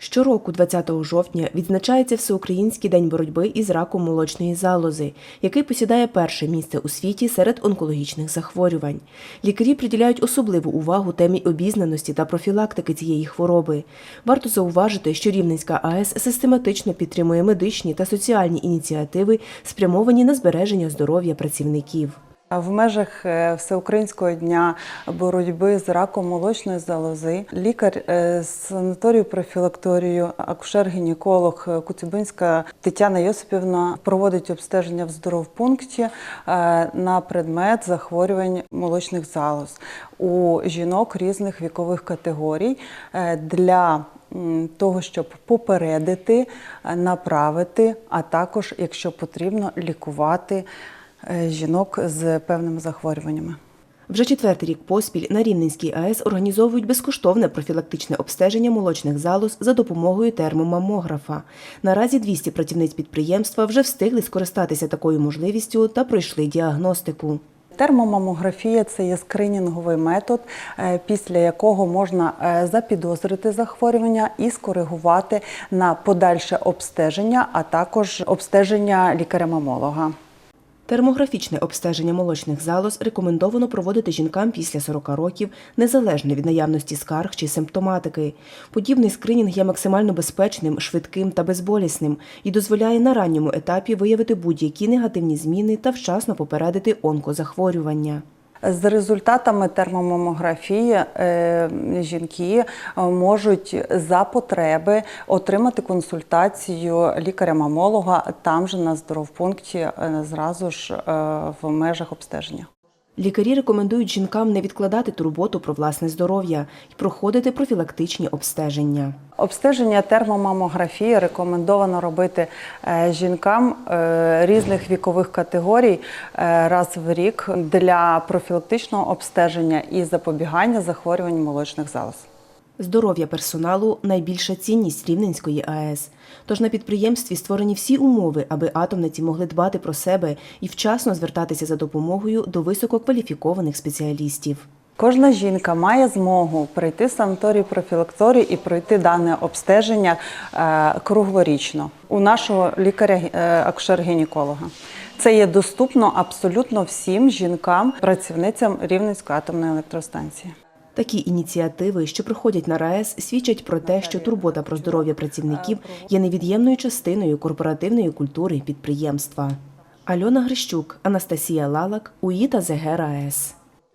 Щороку, 20 жовтня, відзначається Всеукраїнський день боротьби із раком молочної залози, який посідає перше місце у світі серед онкологічних захворювань. Лікарі приділяють особливу увагу темі обізнаності та профілактики цієї хвороби. Варто зауважити, що Рівненська АЕС систематично підтримує медичні та соціальні ініціативи, спрямовані на збереження здоров'я працівників. В межах е, Всеукраїнського дня боротьби з раком молочної залози лікар е, з санаторію профілакторію, акушер-гінеколог Куцюбинська Тетяна Йосипівна проводить обстеження в здоровпункті е, на предмет захворювань молочних залоз у жінок різних вікових категорій е, для того, щоб попередити, е, направити, а також, якщо потрібно, лікувати е, жінок з певними захворюваннями. Вже четвертий рік поспіль на Рівненській АЕС організовують безкоштовне профілактичне обстеження молочних залоз за допомогою термомамографа. Наразі 200 працівниць підприємства вже встигли скористатися такою можливістю та пройшли діагностику. Термомамографія це є скринінговий метод, е, після якого можна е, запідозрити захворювання і скоригувати на подальше обстеження, а також обстеження лікаря-мамолога. Термографічне обстеження молочних залоз рекомендовано проводити жінкам після 40 років, незалежно від наявності скарг чи симптоматики. Подібний скринінг є максимально безпечним, швидким та безболісним і дозволяє на ранньому етапі виявити будь-які негативні зміни та вчасно попередити онкозахворювання. З результатами термомамографії е, жінки е, можуть за потреби отримати консультацію лікаря-мамолога там же на здоровпункті, е, зразу ж в межах обстеження. Лікарі рекомендують жінкам не відкладати турботу про власне здоров'я і проходити профілактичні обстеження. Обстеження термомамографії рекомендовано робити е, жінкам е, різних вікових категорій е, раз в рік для профілактичного обстеження і запобігання захворювань молочних залоз. Здоров'я персоналу найбільша цінність Рівненської АЕС. Тож на підприємстві створені всі умови, аби атомниці могли дбати про себе і вчасно звертатися за допомогою до висококваліфікованих спеціалістів. Кожна жінка має змогу прийти в санаторій профілакторію і пройти дане обстеження е, круглорічно у нашого лікаря-акушер-гінеколога. Це є доступно абсолютно всім жінкам, працівницям Рівненської атомної електростанції. Такі ініціативи, що проходять на РаЕС, свідчать про те, що турбота про здоров'я працівників є невід'ємною частиною корпоративної культури підприємства. Альона Грищук, Анастасія Лалак, УІТА ЗГ РаЕС.